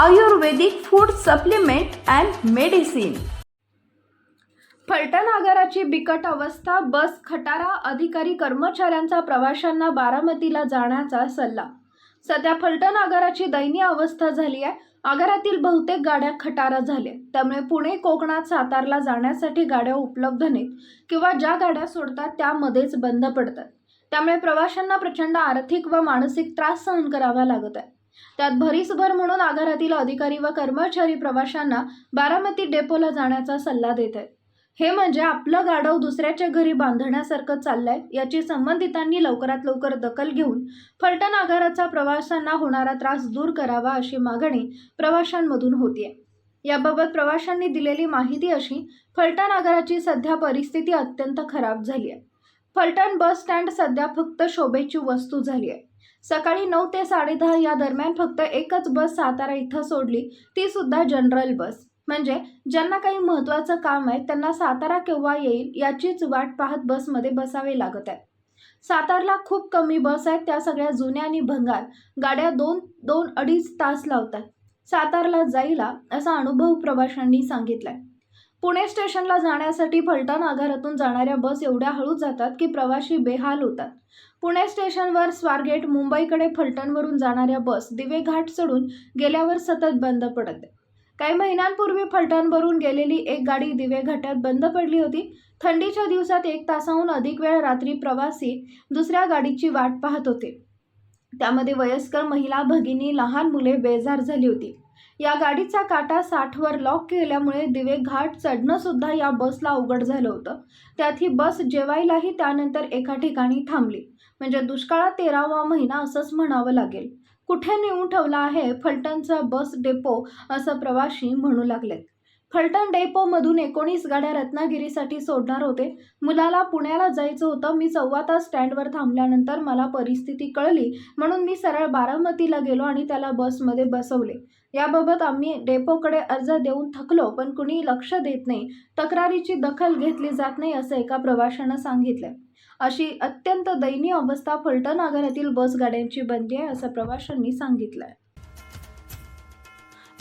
Ayurvedic food supplement and medicine. Phaltan आगाराची बिकट अवस्था बस खटारा अधिकारी कर्मचाऱ्यांचा प्रवाशांना बारामतीला जाण्याचा सल्ला. सध्या फलटण आगाराची दयनीय अवस्था झाली आहे. आगारातील बहुतेक गाड्या खटारा झाल्या. त्यामुळे पुणे कोकणात सातारला जाण्यासाठी गाड्या उपलब्ध नाहीत किंवा ज्या गाड्या सोडतात त्यामध्येच बंद पडतात. त्यामुळे प्रवाशांना प्रचंड आर्थिक व मानसिक त्रास सहन करावा लागत आहे. त्यात भरीसभर म्हणून आगारातील अधिकारी व कर्मचारी प्रवाशांना बारामती डेपोला जाण्याचा सल्ला देत आहेत. हे म्हणजे आपलं गाढव दुसऱ्याच्या घरी बांधण्यासारखं चाललंय याची संबंधितांनी लवकरात लवकर दखल घेऊन फलटण आगाराचा प्रवाशांना होणारा त्रास दूर करावा अशी मागणी प्रवाशांमधून होतीये. याबाबत प्रवाशांनी दिलेली माहिती अशी फलटण आगाराची सध्या परिस्थिती अत्यंत खराब झाली आहे फलटण बस स्टँड सध्या फक्त शोभेची वस्तू झाली आहे सकाळी नऊ ते साडेदहा या दरम्यान फक्त एकच बस सातारा इथं सोडली. ती सुद्धा जनरल बस. म्हणजे ज्यांना काही महत्त्वाचं काम आहे त्यांना सातारा केव्हा येईल याचीच वाट पाहत बसमध्ये बसावे लागत आहे. सातारला खूप कमी बस आहेत त्या सगळ्या जुन्या आणि भंगार. गाड्या दोन दोन अडीच तास लावतात. सातारला जाईला असा अनुभव प्रवाशांनी सांगितलाय. पुणे स्टेशनला जाण्यासाठी फलटण आगारातून जाणाऱ्या बस एवढ्या हळू जातात की प्रवाशी बेहाल होतात. पुणे स्टेशनवर स्वारगेट मुंबईकडे फलटणवरून जाणाऱ्या बस दिवे घाट चढून गेल्यावर सतत बंद पडत. काही महिन्यांपूर्वी फलटणवरून गेलेली एक गाडी दिवे घाटात बंद पडली होती. थंडीच्या दिवसात एक तासाहून अधिक वेळ रात्री प्रवासी दुसऱ्या गाडीची वाट पाहत होते. त्यामध्ये वयस्कर महिला भगिनी लहान मुले बेजार झाली होती. या गाडीचा काटा साठवर लॉक केल्यामुळे दिवे घाट चढणं सुद्धा या बसला अवघड झालं होतं. त्यात ही बस जेवायलाही त्यानंतर एका ठिकाणी थांबली. म्हणजे दुष्काळात तेरावा महिना असंच म्हणावं लागेल. कुठे नेऊन ठेवला आहे फलटणचा बस डेपो असं प्रवाशी म्हणू लागलेत. फलटण डेपोमधून एकोणीस गाड्या रत्नागिरीसाठी सोडणार होते. मुलाला पुण्याला जायचं होतं. मी सव्वा तास स्टँडवर थांबल्यानंतर मला परिस्थिती कळली. म्हणून मी सरळ बारामतीला गेलो आणि त्याला बसमध्ये बसवले. याबाबत आम्ही डेपोकडे अर्ज देऊन थकलो पण कुणी लक्ष देत नाही. तक्रारीची दखल घेतली जात नाही असं एका प्रवाशानं सांगितलं. अशी अत्यंत दयनीय अवस्था फलटण आगारातील बस गाड्यांची बनली आहे असं प्रवाशांनी आहे